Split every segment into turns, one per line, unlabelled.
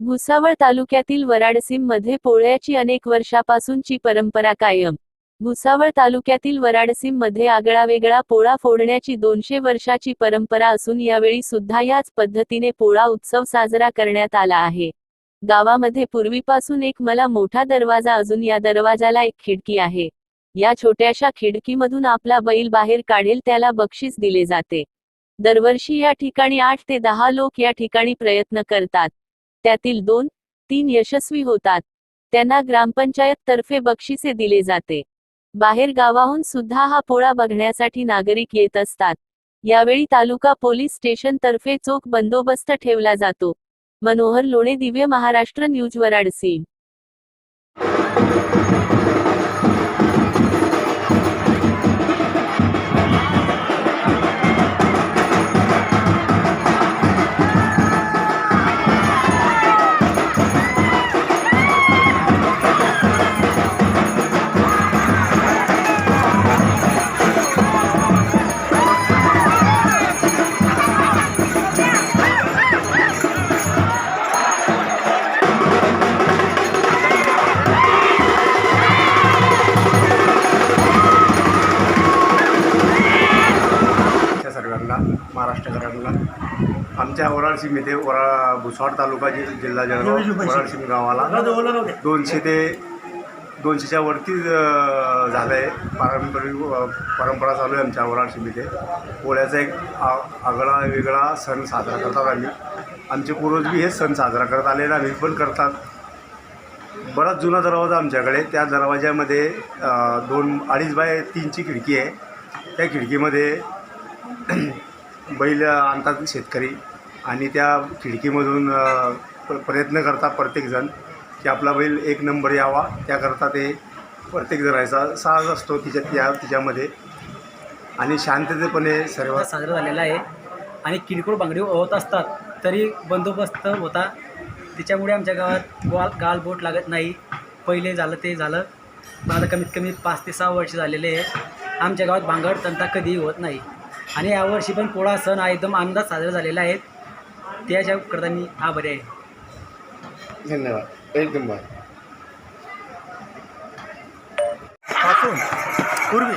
भुसावळ तालुक्यातील वराडसीममध्ये पोळ्याची अनेक वर्षापासूनची परंपरा कायम. भुसावळ तालुक्यातील वराडसीममध्ये आगळावेगळा पोळा फोडण्याची दोनशे वर्षाची परंपरा असून यावेळी सुद्धा याच पद्धतीने पोळा उत्सव साजरा करण्यात आला आहे. गावामध्ये पूर्वीपासून एक मला मोठा दरवाजा अजून या दरवाजाला एक खिडकी आहे. या छोट्याशा खिडकीमधून आपला बैल बाहेर काढेल त्याला बक्षीस दिले जाते. दरवर्षी या ठिकाणी आठ ते दहा लोक या ठिकाणी प्रयत्न करतात. त्यातील दोन तीन यशस्वी होतात. त्यांना ग्रामपंचायत तर्फे बक्षिसे दिले जाते. बाहेर गावाहून सुद्धा हा पोळा बघण्यासाठी नागरिक येत असतात. यावेळी तालुका पोलीस स्टेशन तर्फे चोख बंदोबस्त ठेवला जातो. मनोहर लोणे दिव्य महाराष्ट्र न्यूज वराडसी.
त्या सर्वांना महाराष्ट्रकरांना आमच्या वराड सीमेते वरा भुसावळ तालुका जि जिल्हा जळगाव वराड सीम गावाला. दोनशे ते दोनशेच्या वरती झालं आहे पारंपरिक परंपरा चालू आहे आमच्या वराड सीमेते पोळ्याचा एक आगळा वेगळा सण साजरा करतात आम्ही. आमचे पूर्वज बी हेच सण साजरा करत आलेले आम्ही पण करतात. बराच जुना दरवाजा आमच्याकडे. त्या दरवाज्यामध्ये दोन अडीच बाय तीनची खिडकी आहे. त्या खिडकीमध्ये बैल आणतात शेतकरी आणि त्या खिडकीमधून प- प्रयत्न करतात प्रत्येकजण की आपला बैल एक नंबर यावा. त्याकरता ते प्रत्येक राहायचा. साहस असतो तिच्या त्या तिच्यामध्ये. आणि शांततेपणे सर्व
साजरा झालेला आहे. आणि किरकोळ बांगडी होत असतात तरी बंदोबस्त होता. त्याच्यामुळे आमच्या गावात बॉल गाल बोट लागत नाही. पहिले झालं ते झालं. पण आता कमीत कमी पाच ते सहा वर्ष झालेले आहे. आमच्या गावात भांगड तंता कधीही होत नाही. आणि यावर्षी पण पोळा सण हा एकदम आनंदात साजरा झालेला आहे. त्याच्याकरता मी आभारी आहे.
धन्यवाद. एक नंबर.
पासून पूर्वी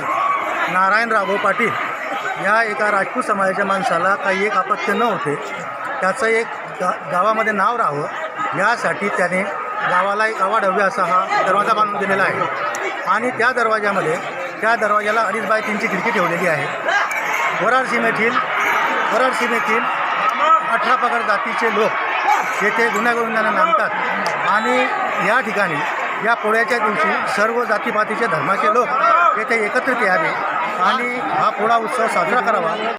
नारायण राघव पाटील या एका राजपूत समाजाच्या माणसाला काही एक अपत्य न होते त्याचं एक गा गावामध्ये नाव राहावं यासाठी त्याने गावाला एक अवाढव्य असा हा दरवाजा बांधून दिलेला आहे. आणि त्या दरवाजामध्ये त्या दरवाजाला अडीच बाय तीनची खिडकी ठेवलेली आहे. वराड सीमेतील वराड सीमेतील अठरा पगड जातीचे लोक येथे गुन्ह्यागोविंदाने नांदतात आणि या ठिकाणी या पोळ्याच्या दिवशी सर्व जातीपातीचे धर्माचे लोक येथे एकत्रित यावे. आणि हा पोळा उत्सव साजरा करावा.